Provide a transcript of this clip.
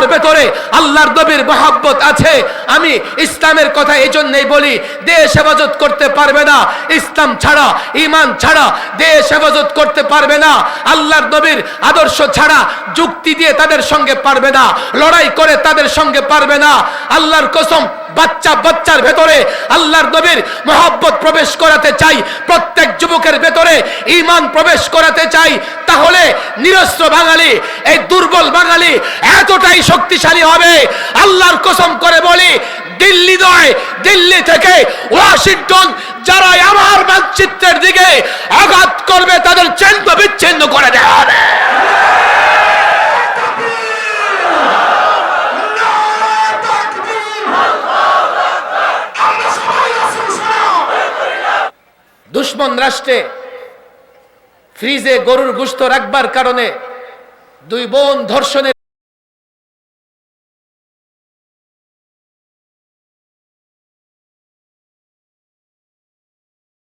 যার ভেতরে আল্লাহর নবীর মহাব্বত আছে। আমি ইসলামের কথা এই জন্যই বলি, দেশ হেফাজত করতে পারবে না। ইসলাম ছাড়া ইমান ছাড়া দেশ হেফাজত করতে পারবে না। আল্লাহর নবীর আদর্শ ছাড়া যুক্তি দিয়ে তাদের সঙ্গে পারবে না। লড়াই করে তাদের সঙ্গে পারবে না। আল্লাহর কসম বাচ্চা বাচ্চার ভেতরে আল্লাহর নবীর মহব্বত প্রবেশ করাতে চাই। প্রত্যেক যুবকের ভেতরে ইমান প্রবেশ করাতে চাই, তাহলে নিরস্ত্র বাঙালি, এই দুর্বল বাঙালি এতটাই শক্তিশালী হবে। আল্লাহর কসম করে বলি, দিল্লি নয়, দিল্লি থেকে ওয়াশিংটন যারা আমার মানচিত্রের দিকে আঘাত করবে, তাদের চেন্দ বিচ্ছিন্ন করে দেওয়া দুশ্মন রাষ্ট্রে ফ্রিজে গরুর গুস্ত রাখবার কারণে দুই বোন ধর্ষণের